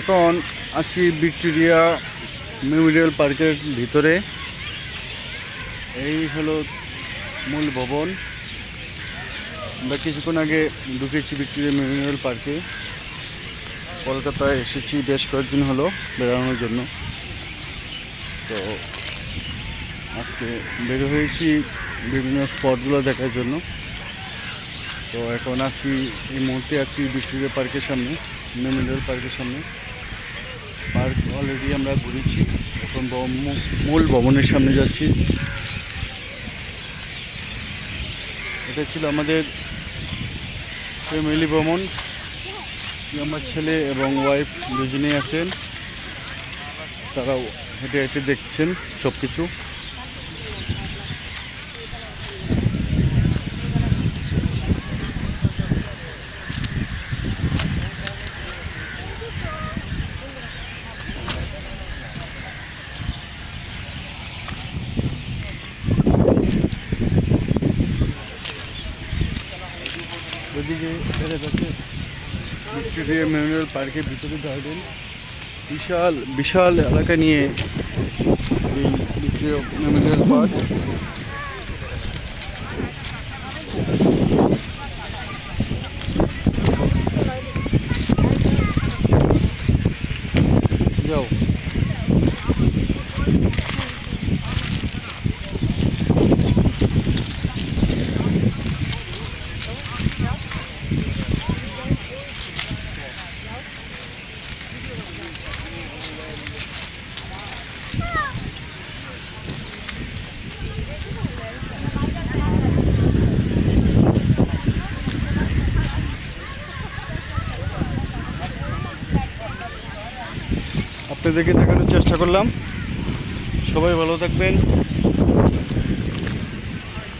এখন আছি Victoria Memorial পার্কের ভিতরে। এই হলো মূল ভবন। আমরা কিছুক্ষণ আগে ঢুকেছি ভিক্টোরিয়া মেমোরিয়াল পার্কে। কলকাতায় এসেছি বেশ কয়েকদিন হলো বেড়ানোর জন্য। তো আজকে বের হয়েছি বিভিন্ন স্পটগুলো দেখার জন্য। তো এখন আছি, এই মুহূর্তে আছি ভিক্টোরিয়া পার্কের সামনে। মেমোরিয়াল পার্কের সামনে। পার্ক অলরেডি আমরা ঘুরেছি, এখন মূল ভবনের সামনে যাচ্ছি। এটা ছিল আমাদের ফ্যামিলি ভ্রমণ আমার ছেলে এবং ওয়াইফ দুজনেই আছেন। তারাও হেঁটে হেঁটে দেখছেন সব কিছু ওদিকে দেখা যাচ্ছে। ভিক্টোরিয়া মেমোরিয়াল পার্কের ভিতরে গার্ডেন বিশাল বিশাল এলাকা নিয়ে এই ভিক্টোরিয়া মেমোরিয়াল পার্ক। আপনাদেরকে দেখানোর চেষ্টা করলাম। সবাই ভালো থাকবেন।